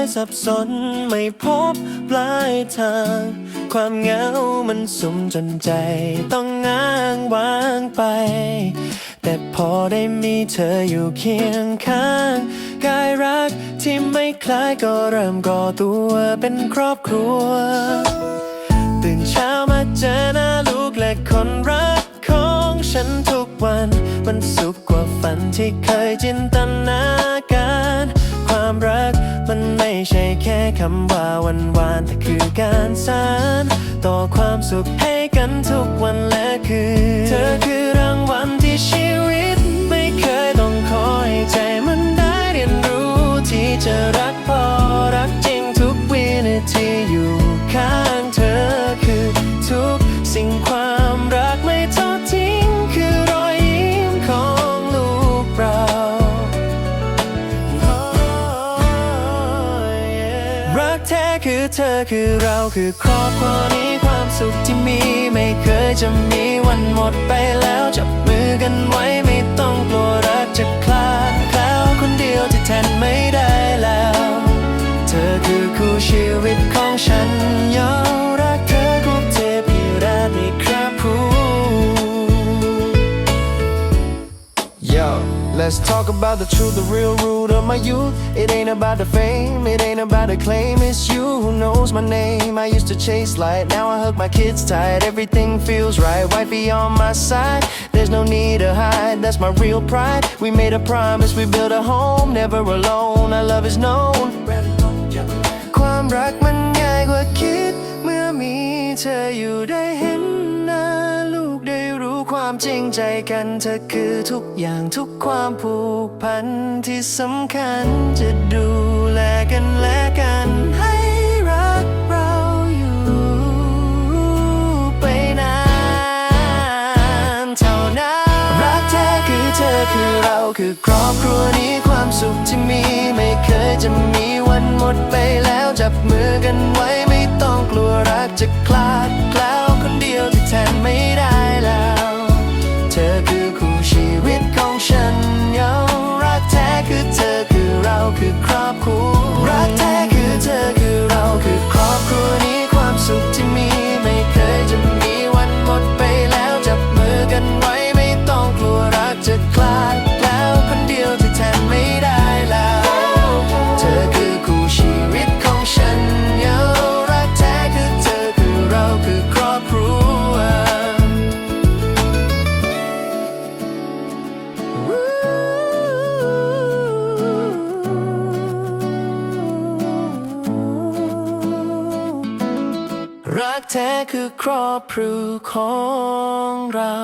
ายสับสนไม่พบปลายทาง ความเหงามันสุมจนใจต้องง้างวางไป แต่พอได้มีเธออยู่เคียงข้างกายรักที่ไม่คล้ายก็เริ่มก่อตัวเป็นครอบครัว ตื่นเช้ามาเจอหน้าลูกและคนรักของฉันทุกวัน มันสุขกว่าฝันที่เคยจินตนาการ ความรัก มันไม่ใช่แค่คำว่าวันวานแต่คือการสานต่อความสุขให้กันทุกวันและคืน เธอคือรางวัลที่ชีวิต รักแท้คือเธอคือเราคือครอบครัวนี้ความสุขที่มีไม่เคยจะมีวันหมดไปแล้ว let's talk about the truth, the real root of my youth. It ain't about the fame, it ain't about the claim. It's you who knows my name. I used to chase light, now I hug my kids tight. Everything feels right, wifey on my side. There's no need to hide, that's my real pride. We made a promise, we built a home, never alone. Our love is known. ความรักมันง่ายกว่าคิด เมื่อมีเธออยู่ได้เห็นหน้าลูกได้รู้ ความจริงใจกันเธอคือทุกอย่างทุกความผูกพันที่สำคัญจะดูแลกันและกันให้รักเราอยู่ไปนานเท่านั้นรักแท้คือเธอคือเราคือครอบครัวนี้ความสุขที่มีไม่เคยจะมีวันหมดไปแล้วจับมือกันไว้ไม่ต้องกลัวรักจะคลา รักแท้คือครอบครัวของเรา